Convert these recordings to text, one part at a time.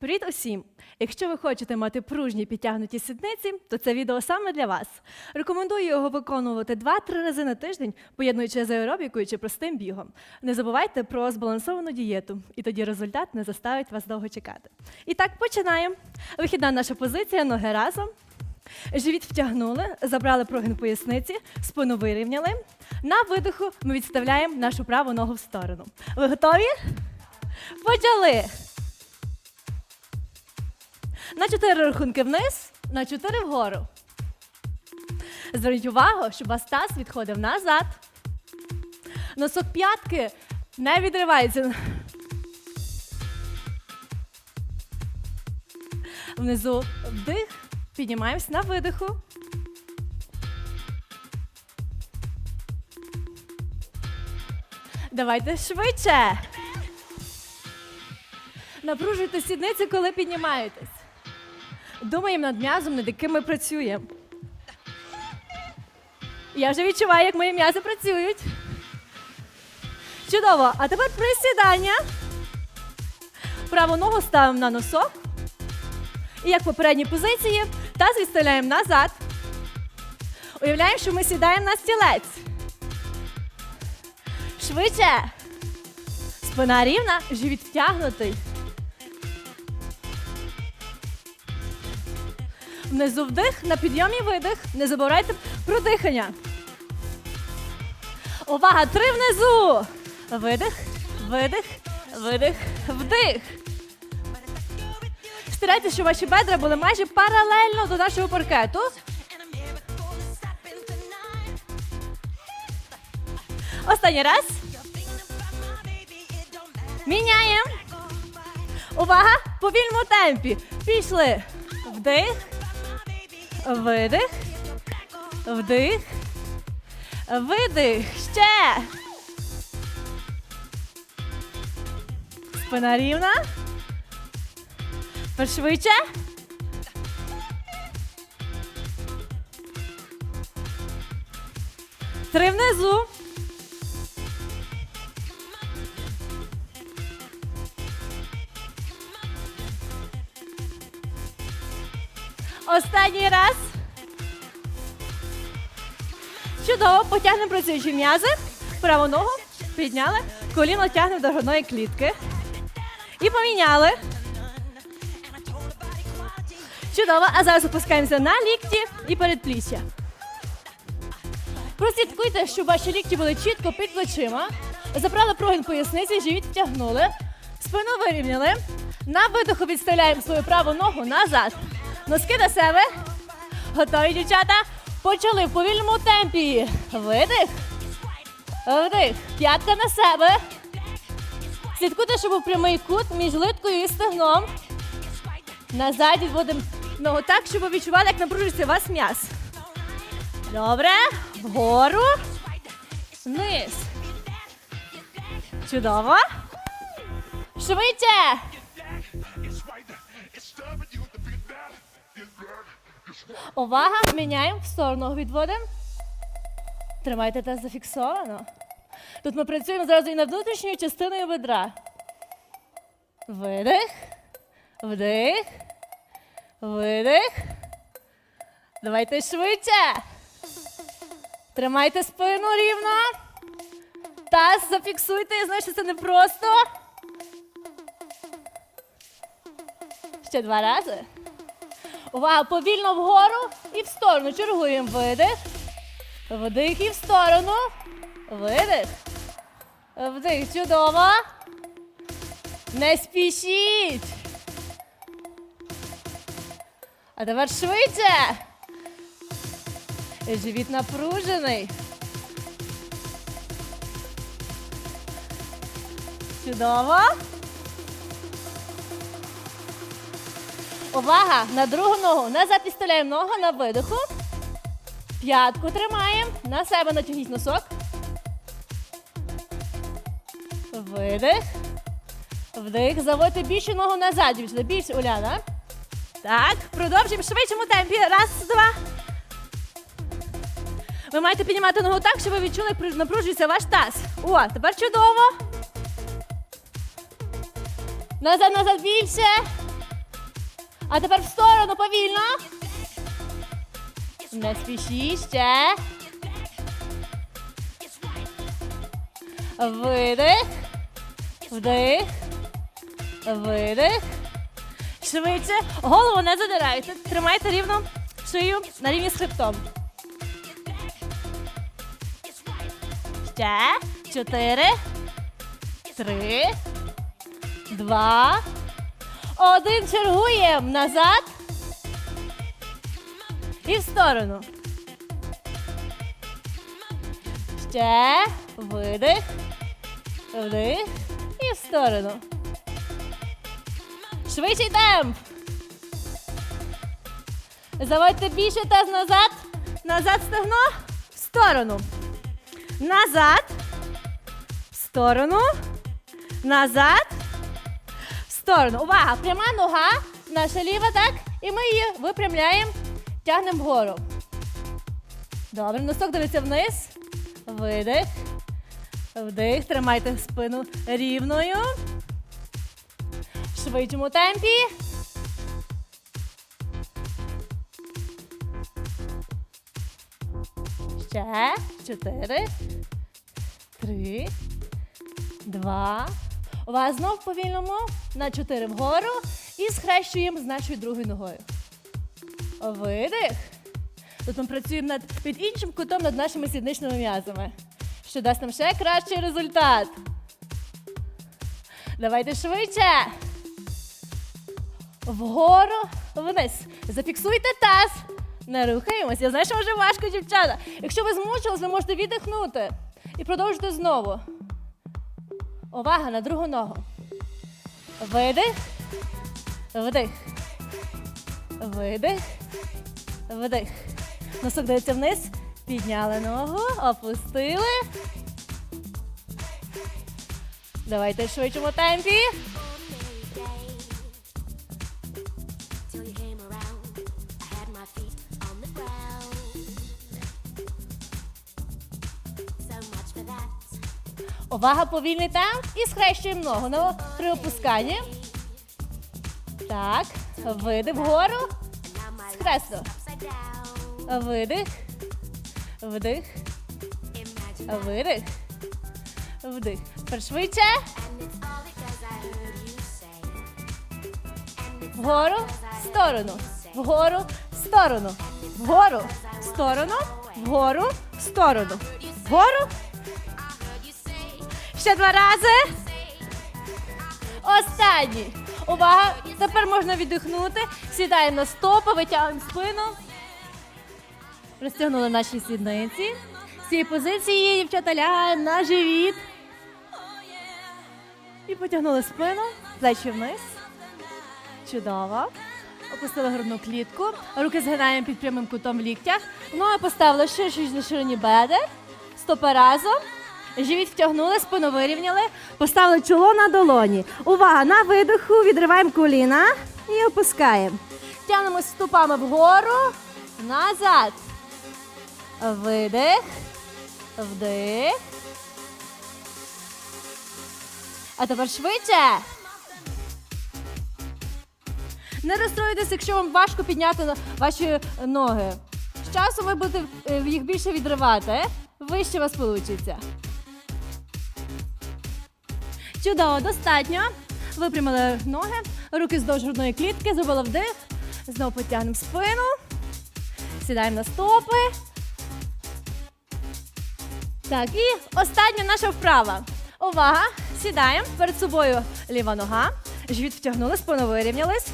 Привіт усім! Якщо ви хочете мати пружні підтягнуті сідниці, то це відео саме для вас. Рекомендую його виконувати 2-3 рази на тиждень, поєднуючи з аеробікою чи простим бігом. Не забувайте про збалансовану дієту, і тоді результат не заставить вас довго чекати. І так, починаємо. Вихідна наша позиція, ноги разом. Живіт втягнули, забрали прогин поясниці, спину вирівняли. На видиху ми відставляємо нашу праву ногу в сторону. Ви готові? Почали! На чотири рахунки вниз, на чотири вгору. Зверніть увагу, щоб вас таз відходив назад. Носок п'ятки не відривається. Внизу вдих, піднімаємось на видиху. Давайте швидше. Напружуйте сідниці, коли піднімаєтесь. Думаємо над м'язом, над яким ми працюємо. Я вже відчуваю, як мої м'язи працюють. Чудово. А тепер присідання. Праву ногу ставимо на носок. І як в попередній позиції, таз відставляємо назад. Уявляємо, що ми сідаємо на стілець. Швидше. Спина рівна, живіт втягнутий. Внизу вдих, на підйомі видих. Не забувайте про дихання. Увага! Три внизу. Видих, видих, видих, вдих. Старайтеся, щоб ваші бедра були майже паралельно до нашого паркету. Останній раз. Міняємо. Увага! Повільному темпі. Пішли. Вдих. Видих. Вдих. Видих. Ще. Спина рівна. Пошвидше. Три внизу. Останній раз. Чудово, потягнемо працюючі м'язи. Праву ногу підняли, коліно тягнемо до грудної клітки. І поміняли. Чудово, а зараз опускаємося на лікті і передпліччя. Прослідкуйте, щоб ваші лікті були чітко під плечима. Забрали прогин поясниці, живіт втягнули. Спину вирівняли. На видиху відставляємо свою праву ногу назад. Носки до себе. Готові, дівчата? Почали в повільному темпі. Видих. Вдих. П'ятка на себе. Слідкуйте, щоб був прямий кут між литкою і стегном. Назад відводимо ногу так, щоб відчували, як напружується у вас м'яз. Добре. Вгору. Вниз. Чудово. Швидше. Увага! Міняємо в сторону відводимо. Тримайте таз зафіксовано. Тут ми працюємо зразу і над внутрішньою частиною бедра. Видих. Вдих. Видих. Давайте швидше. Тримайте спину рівно. Таз зафіксуйте. Я знаю, що це непросто. Ще два рази. Увага, повільно вгору і в сторону. Чергуємо. Видих. Вдих і в сторону. Видих. Вдих. Чудово. Не спішіть. А тепер швидше. Живіт напружений. Чудово. Увага! На другу ногу. Назад підставляємо ногу на видиху. П'ятку тримаємо. На себе натягніть носок. Видих. Вдих. Заводьте більше ногу назад. Дівчата. Більше Уляна. Так, продовжуємо в швидшому темпі. Раз, два. Ви маєте піднімати ногу так, щоб ви відчули, як напружується ваш таз. О, тепер чудово. Назад, назад більше. А тепер в сторону повільно. Не спіші ще. Видих. Вдих. Видих. Швидше. Голову не задирайте. Тримайте рівно шию на рівні з хребтом. Ще. Чотири. Три. Два. Один. Чергуємо. Назад. І в сторону. Ще. Видих. Вдих. І в сторону. Швидший темп. Заводьте більше таз назад. Назад стегно. В сторону. Назад. В сторону. Назад. Сторону. Увага! Пряма нога. Наша ліва, так? І ми її випрямляємо. Тягнемо вгору. Добре, носок дивиться вниз. Видих. Вдих. Тримайте спину рівною. В швидшому темпі. Ще. Чотири. Три. Два. Вас знов повільному на чотири вгору і схрещуємо з нашою другою ногою. Видих. Тут ми працюємо над під іншим кутом над нашими сідничними м'язами, що дасть нам ще кращий результат. Давайте швидше. Вгору, вниз. Зафіксуйте таз. Не рухаємось. Я знаю, що може важко, дівчата. Якщо ви змучились, ви можете віддихнути і продовжити знову. Увага на другу ногу. Видих. Вдих. Видих. Вдих. Носок дається вниз. Підняли ногу, опустили. Давайте в швидшому темпі. Увага, повільний темп. І схрещуємо ногу на при опусканні. Так. Видих вгору. Скресло. Видих. Вдих. Видих. Вдих. Тепер швидше. And it's all because I heard you say. And it's Вгору, в сторону. Вгору, в сторону. Вгору, в сторону. Вгору, в сторону. Вгору. Ще два рази. Останній. Увага! Тепер можна віддихнути. Сідаємо на стопи, витягуємо спину. Розтягнули наші сідниці. З цієї позиції, дівчата, лягаємо на живіт. І потягнули спину, плечі вниз. Чудово. Опустили грудну клітку. Руки згинаємо під прямим кутом в ліктях. Ноги поставили ширше на ширині бедер. Стопи разом. Живіт втягнули, спину вирівняли. Поставили чоло на долоні. Увага! На видиху відриваємо коліна і опускаємо. Тягнемо ступами вгору, назад. Видих. Вдих. А тепер швидше. Не розстроюйтесь, якщо вам важко підняти ваші ноги. З часом ви будете е, їх більше відривати, вище вас вийде. Чудово, достатньо. Випрямили ноги, руки вздовж грудної клітки, зробили вдих. Знову потягнемо спину. Сідаємо на стопи. Так, і остання наша вправа. Увага! Сідаємо перед собою ліва нога. Живіт втягнули, спину вирівнялись.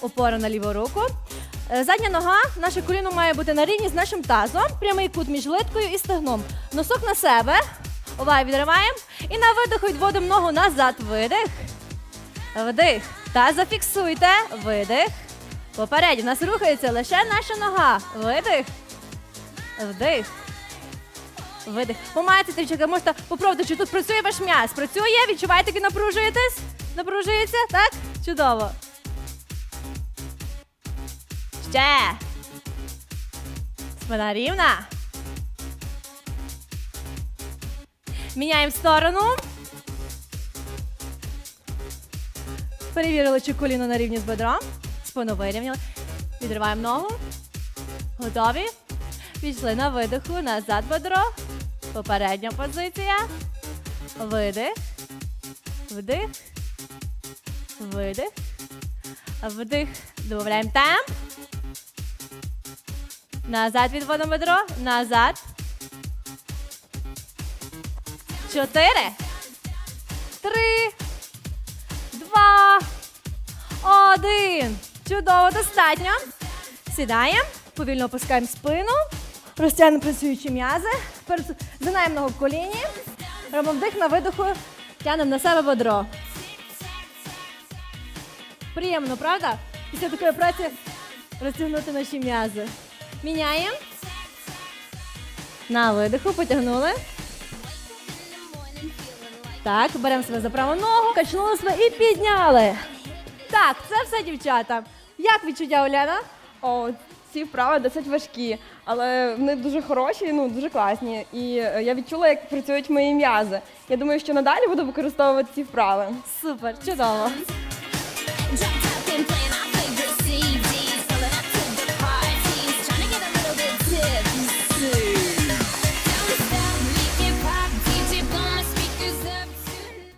Опора на ліву руку. Е, Задня нога, наше коліно має бути на рівні з нашим тазом. Прямий кут між литкою і стегном. Носок на себе. Увага, відриваємо. І на видиху відводимо ногу назад. Видих. Вдих. Та зафіксуйте. Видих. Попереді. У нас рухається лише наша нога. Видих. Вдих. Видих. Помаєте трішки, можете попробувати, чи тут працює ваш м'яз. Працює, відчуваєте, як напружуєтесь? Напружується, так? Чудово. Ще. Спина рівна. Міняємо сторону. Перевірили, чи коліно на рівні з бедром. Спину вирівняли. Відриваємо ногу. Готові? Пішли на видиху, назад бедро. Попередня позиція. Видих. Вдих. Видих. Вдих. Додаємо темп. Назад відводимо бедро. Назад. Чотири. Три. Два. Один. Чудово, достатньо. Сідаємо. Повільно опускаємо спину. Розтягнемо працюючі м'язи. Згинаємо ногу в коліні. Робимо вдих на видоху. Тягнемо на себе бедро. Приємно, правда? Після такої праці розтягнути наші м'язи. Міняємо. На видиху, потягнули. Так, беремо себе за праву ногу, качнули себе і підняли. Так, це все, дівчата. Як відчуття Оляна? О, ці вправи досить важкі, але вони дуже хороші, ну дуже класні. І е, я відчула, як працюють мої м'язи. Я думаю, що надалі буду використовувати ці вправи. Супер, чудово.